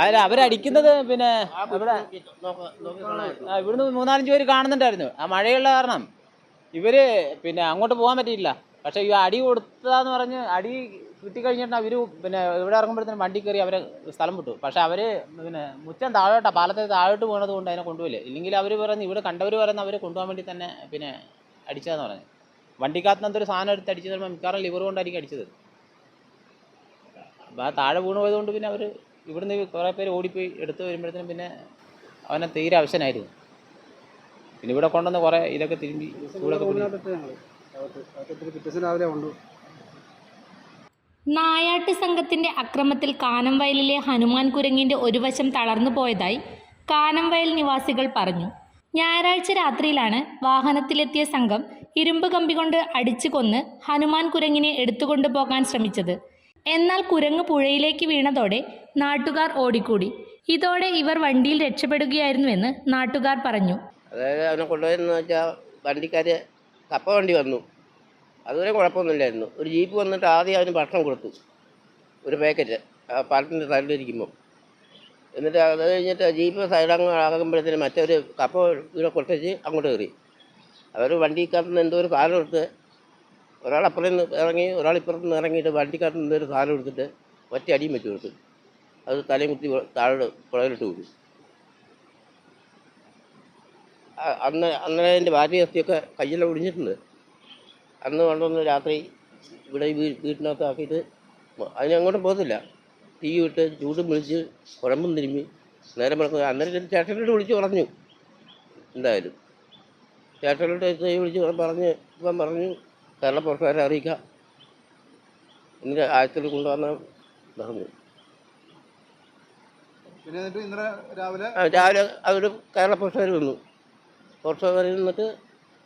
അതിൽ അവരടിക്കുന്നത് പിന്നെ ഇവിടെ ഇവിടുന്ന് മൂന്നാലഞ്ച് പേര് കാണുന്നുണ്ടായിരുന്നു. ആ മഴയുള്ള കാരണം. ഇവർ പിന്നെ അങ്ങോട്ട് പോകാൻ പറ്റിയില്ല. പക്ഷെ ഈ അടി കൊടുത്തതാന്ന് പറഞ്ഞ് അടി കിട്ടിക്കഴിഞ്ഞിട്ട് അവർ പിന്നെ ഇവിടെ ഇറങ്ങുമ്പോഴത്തേനും വണ്ടി കയറി അവരെ സ്ഥലം വിട്ടു. പക്ഷെ അവർ പിന്നെ മുറ്റം താഴോട്ടാ പാലത്തെ താഴോട്ട് പോകുന്നത് കൊണ്ട് അതിനെ കൊണ്ടുപോയില്ല? ഇല്ലെങ്കിൽ അവർ പറയുന്നത് ഇവിടെ കണ്ടവർ പറയുന്ന അവരെ കൊണ്ടുപോകാൻ വേണ്ടി തന്നെ പിന്നെ അടിച്ചതെന്ന് പറഞ്ഞു. വണ്ടിക്കകത്ത് എന്തൊരു സാധനം എടുത്ത് അടിച്ചു തരുമ്പോൾ മിക്കവാറും ലിവർ കൊണ്ടായിരിക്കും അടിച്ചത്. അപ്പോൾ ആ താഴെ വീണ് പോയതുകൊണ്ട് പിന്നെ അവർ ഇവിടുന്ന് കുറേ പേര് ഓടിപ്പോയി എടുത്ത് വരുമ്പോഴത്തേനും പിന്നെ അവനെ തീരെ അവശനായിരുന്നു. പിന്നെ ഇവിടെ കൊണ്ടുവന്ന് കുറേ ഇതൊക്കെ തിരുമ്പി ചൂടൊക്കെ നായാട്ട് സംഘത്തിന്റെ അക്രമത്തിൽ കാനംവയലിലെ ഹനുമാൻ കുരങ്ങിന്റെ ഒരു വശം തളർന്നു പോയതായി കാനംവയൽ നിവാസികൾ പറഞ്ഞു. ഞായറാഴ്ച രാത്രിയിലാണ് വാഹനത്തിലെത്തിയ സംഘം ഇരുമ്പ് കമ്പി കൊണ്ട് അടിച്ചു കൊന്ന് ഹനുമാൻ കുരങ്ങിനെ എടുത്തുകൊണ്ടു പോകാൻ ശ്രമിച്ചത്. എന്നാൽ കുരങ്ങ് പുഴയിലേക്ക് വീണതോടെ നാട്ടുകാർ ഓടിക്കൂടി. ഇതോടെ ഇവർ വണ്ടിയിൽ രക്ഷപ്പെടുകയായിരുന്നുവെന്ന് നാട്ടുകാർ പറഞ്ഞു. അതായത് അവനെ കൊണ്ടുപോയെന്ന് വെച്ചാൽ വണ്ടിക്കാർ കപ്പ വണ്ടി വന്നു. അതുവരെ കുഴപ്പമൊന്നുമില്ലായിരുന്നു. ഒരു ജീപ്പ് വന്നിട്ട് ആദ്യം അവന് ഭക്ഷണം കൊടുത്തു. ഒരു പാക്കറ്റ് ആ പാലത്തിന്റെ സൈഡിലിരിക്കുമ്പോൾ എന്നിട്ട് അത് കഴിഞ്ഞിട്ട് ജീപ്പ് സൈഡങ്ങ് ആകുമ്പോഴത്തേന് മറ്റൊരു കപ്പ ഇവിടെ കൊടുത്തേച്ച് അങ്ങോട്ട് കയറി. അവർ വണ്ടിക്കകത്ത് നിന്ന് എന്തോ ഒരു സാധനം എടുത്ത് ഒരാൾ അപ്പുറത്ത് നിന്ന് ഇറങ്ങി ഒരാൾ ഇപ്പുറത്ത് നിന്ന് ഇറങ്ങിയിട്ട് വണ്ടിക്കകത്ത് നിന്ന് ഒരു സാധനം എടുത്തിട്ട് ഒറ്റ അടിയും വെച്ച് കൊടുത്തു. അത് തലയും കുത്തി താഴെ പുഴയിലിട്ട് അ- അന്ന് അന്നേരം എന്റെ ഭാര്യ അസ്ഥിയൊക്കെ കയ്യെല്ലാം ഒടിഞ്ഞിട്ടുണ്ട്. അന്ന് കൊണ്ടുവന്ന് രാത്രി ഇവിടെ വീട്ടിനകത്ത് ആക്കിയിട്ട് മ- അതിന് അങ്ങോട്ടും പോകത്തില്ല. തീ വിട്ട് ചൂടും വിളിച്ച് കുഴമ്പും തിരുമ്മി നേരം വിളക്കുക അന്നേരം ചേട്ടനോട് വിളിച്ച് പറഞ്ഞു. എന്തായാലും. ചേട്ടനോട് വിളിച്ച് പറഞ്ഞ് ഇപ്പം പറഞ്ഞു കേരള പ്രവർത്തകരെ അറിയിക്കാം. എന്നിട്ട് ആഴത്തിൽ കൊണ്ടുവന്ന പറഞ്ഞു. പിന്നെ എന്നിട്ട് ഇന്നലെ രാവിലെ രാവിലെ അവർ കേരള പ്രവർത്തകർ വന്നു. പ്രവർത്തകരിൽ നിന്നിട്ട്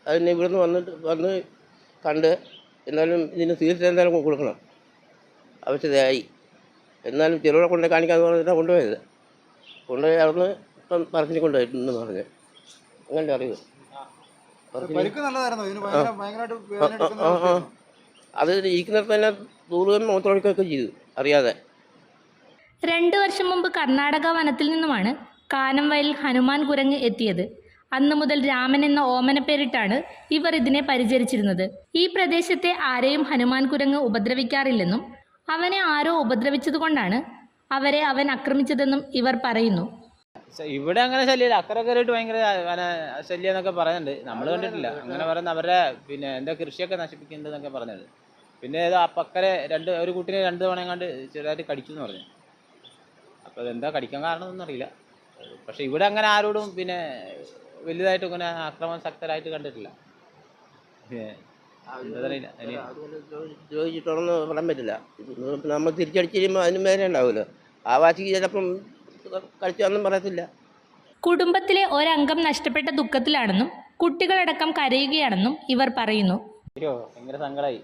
അതിന് ഇവിടുന്ന് വന്നിട്ട് വന്ന് കണ്ട് എന്നാലും ഇതിന് ചികിത്സ എന്തായാലും കൊടുക്കണം. ആവശ്യതയായി എന്നാലും ചെറുവിടെ കൊണ്ടുപോയി കാണിക്കാന്ന് പറഞ്ഞിട്ടാണ് കൊണ്ടുപോയത്. കൊണ്ടുപോയി അവിടുന്ന് ഇപ്പം പറച്ചിന് കൊണ്ടുപോയിട്ടുണ്ടെന്ന് പറഞ്ഞു. അങ്ങനെ അറിവ് പറച്ചിന് പരിക്ക് നല്ലതായിരുന്നു. ഇതിന് ഭയങ്കര ഭയങ്കരമായിട്ട് വേദന ആ, ആ. അത് ഇരിക്കുന്നിടത്ത് തന്നെ തൂറുകയും ചെയ്തു അറിയാതെ. രണ്ടു വർഷം മുമ്പ് കർണാടക വനത്തിൽ നിന്നുമാണ് കാനംവയലിൽ ഹനുമാൻ കുരങ്ങ് എത്തിയത്. അന്നു മുതൽ രാമൻ എന്ന ഓമന പേരിട്ടാണ് ഇവർ ഇതിനെ പരിചരിച്ചിരുന്നത്. ഈ പ്രദേശത്തെ ആരെയും ഹനുമാൻ കുരങ്ങ് ഉപദ്രവിക്കാറില്ലെന്നും അവനെ ആരോ ഉപദ്രവിച്ചതുകൊണ്ടാണ് അവരെ അവൻ ആക്രമിച്ചതെന്നും ഇവർ പറയുന്നു. ഇവിടെ അങ്ങനെ ശല്യമില്ല. അക്കരെ കയറിയിട്ട് ഭയങ്കര ശല്യം എന്നൊക്കെ പറയുന്നുണ്ട്. നമ്മൾ കണ്ടിട്ടില്ല. അങ്ങനെ പറയുന്ന അവരെ പിന്നെ എന്താ കൃഷിയൊക്കെ നശിപ്പിക്കുന്നുണ്ടെന്നൊക്കെ പറഞ്ഞത്. പിന്നെ ഏതോ അപ്പക്കരെ രണ്ട് ഒരു കുട്ടിനെ രണ്ട് തവണ കണ്ട് ചെറുതായിട്ട് കടിച്ചു എന്ന് പറഞ്ഞു. അപ്പോൾ അതെന്താ കടിക്കാൻ കാരണമൊന്നും അറിയില്ല. പക്ഷെ ഇവിടെ അങ്ങനെ ആരോടും പിന്നെ വലുതായിട്ട് ഇങ്ങനെ കണ്ടിട്ടില്ല. അറിയില്ല. ഇനി അതുകൊണ്ട് ചോദിച്ചിട്ടൊന്നും പറയാൻ പറ്റില്ല. നമ്മൾ തിരിച്ചടിച്ചിരുമ്പോൾ അതിന് മേലെ ഉണ്ടാവുമല്ലോ. ആ വാശിക്ക് ചിലപ്പം കളിച്ചാന്നും പറയത്തില്ല. കുടുംബത്തിലെ ഒരംഗം നഷ്ടപ്പെട്ട ദുഃഖത്തിലാണെന്നും കുട്ടികളടക്കം കരയുകയാണെന്നും ഇവർ പറയുന്നു. അയ്യോ ഭയങ്കര സങ്കടമായി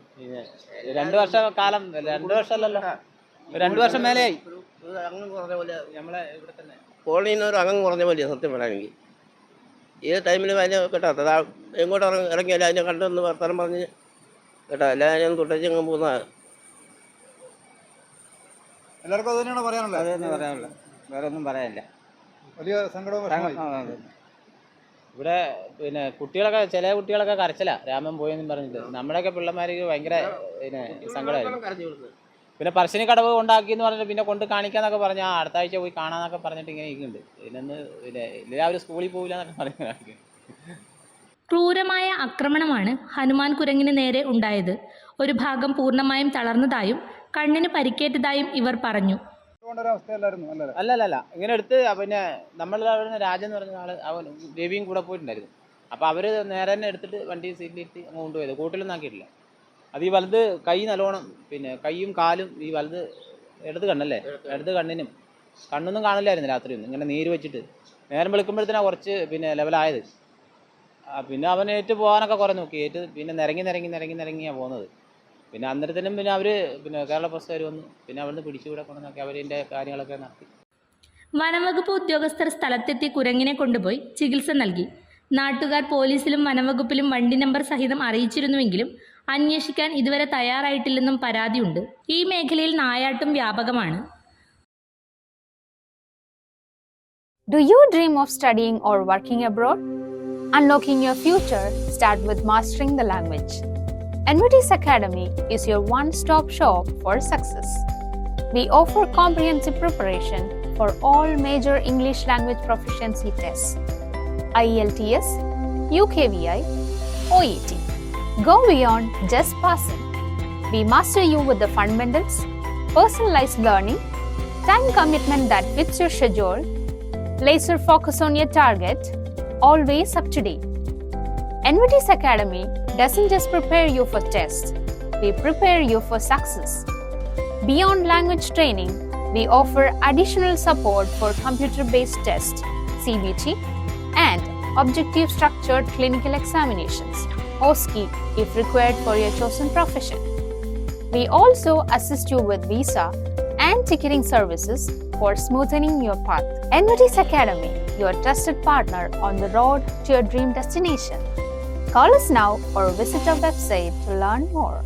രണ്ട് വർഷ കാലം രണ്ട് വർഷമല്ലല്ലോ. രണ്ട് വർഷം മേലെയായി. ഒരു അംഗം കുറഞ്ഞ പോലെ നമ്മളെ ഇവിടെ തന്നെ. കോളനിയിൽ നിന്ന് ഒരു അംഗം കുറഞ്ഞ പോലെ സത്യം പറയാനെങ്കിൽ ഏത് ടൈമിലും അതിനെ കേട്ടോ അതാ എങ്ങോട്ട് ഇറങ്ങി ഇറങ്ങിയാലും അതിനെ കണ്ടെന്ന് വർത്തമാനം പറഞ്ഞ് കേട്ടോ അല്ല ഞാൻ തുടച്ചു അങ്ങ് പോകുന്നതാണ് എല്ലാവർക്കും അത് തന്നെയാണ് പറയാനുള്ളത്? അതന്നെ പറയാനുള്ളൂ വേറെ ഒന്നും പറയാനില്ല. വലിയ സങ്കടവും ഇവിടെ പിന്നെ കുട്ടികളൊക്കെ ചില കുട്ടികളൊക്കെ കരച്ചിലാ. രാമൻ പോയെന്നും പറഞ്ഞിട്ട്. നമ്മുടെയൊക്കെ പിള്ളമാർക്ക് ഭയങ്കര പിന്നെ സങ്കടമായിരുന്നു പിന്നെ പറശ്ശിനി കടവ് ഉണ്ടാക്കി എന്ന് പറഞ്ഞിട്ട് പിന്നെ കൊണ്ട് കാണിക്കാന്നൊക്കെ പറഞ്ഞ ആ അടുത്ത ആഴ്ച പോയി കാണാന്നൊക്കെ പറഞ്ഞിട്ട് ഇങ്ങനെ ഇരിക്കുന്നുണ്ട്. ഇതിനൊന്ന് പിന്നെ എല്ലാവരും സ്കൂളിൽ പോകില്ല എന്നൊക്കെ പറഞ്ഞു ക്രൂരമായ ആക്രമണമാണ് ഹനുമാൻ കുരങ്ങിന് നേരെ ഉണ്ടായത്. ഒരു ഭാഗം പൂർണമായും തളർന്നതായും കണ്ണിന് പരിക്കേറ്റതായും ഇവർ പറഞ്ഞു. അല്ലേ അല്ല അല്ല ഇങ്ങനെ എടുത്ത് പിന്നെ നമ്മൾ അവിടെ രാജൻ എന്ന് പറഞ്ഞ ആൾ അവൻ രവിയും കൂടെ പോയിട്ടുണ്ടായിരുന്നു. അപ്പോൾ അവർ നേരെ തന്നെ എടുത്തിട്ട് വണ്ടി സീറ്റിലിട്ട് അങ്ങ് കൊണ്ടുപോയത്. കൂട്ടിലൊന്നും ആക്കിയിട്ടില്ല. അത് ഈ വലുത് കൈ നല്ലോണം പിന്നെ കൈയും കാലും ഈ വലുത് ഇടത് കണ്ണല്ലേ? ഇടത് കണ്ണിനും. കണ്ണൊന്നും കാണില്ലായിരുന്നു രാത്രിയൊന്നും. ഇങ്ങനെ നീര് വെച്ചിട്ട്. നേരം വെളുക്കുമ്പോഴത്തേനാണ് കുറച്ച് പിന്നെ ലെവലായത്. പിന്നെ അവൻ ഏറ്റു പോകാനൊക്കെ കുറേ നോക്കി. ഏറ്റ് പിന്നെ നിരങ്ങി നിരങ്ങി നിരങ്ങി നിരങ്ങിയാണ് പോകുന്നത് പിന്നെ അന്നേരത്തിനും പിന്നെ അവർ പിന്നെ കേരള പ്രസ്തുകാർ വന്നു പിന്നെ അവിടുന്ന് പിടിച്ചുകൂടെ കൊണ്ടുവന്നൊക്കെ അവരിന്റെ കാര്യങ്ങളൊക്കെ നടത്തി വനംവകുപ്പ് ഉദ്യോഗസ്ഥർ സ്ഥലത്തെത്തി കുരങ്ങിനെ കൊണ്ടുപോയി ചികിത്സ നൽകി നാട്ടുകാർ പോലീസിലും വനംവകുപ്പിലും വണ്ടി നമ്പർ സഹിതം അറിയിച്ചിരുന്നുവെങ്കിലും അന്വേഷിക്കാൻ ഇതുവരെ തയ്യാറായിട്ടില്ലെന്നും പരാതിയുണ്ട് ഈ മേഖലയിൽ നായാട്ടും വ്യാപകമാണ് Do you dream of studying or working abroad? Unlocking your future start with mastering the language. NVT's Academy is your one-stop shop for success. We offer comprehensive preparation for all major English language proficiency tests. IELTS, UKVI, OET. Go beyond just passing. We master you with the fundamentals, personalized learning, time commitment that fits your schedule, laser focus on your target, always up to date. NVT's Academy doesn't just prepare you for tests, we prepare you for success. Beyond language training, we offer additional support for computer based tests, CBT, and objective structured clinical examinations, OSCE, if required for your chosen profession. We also assist you with visa and ticketing services for smoothening your path. NVT's Academy, your trusted partner on the road to your dream destination. Call us now or visit our website to learn more.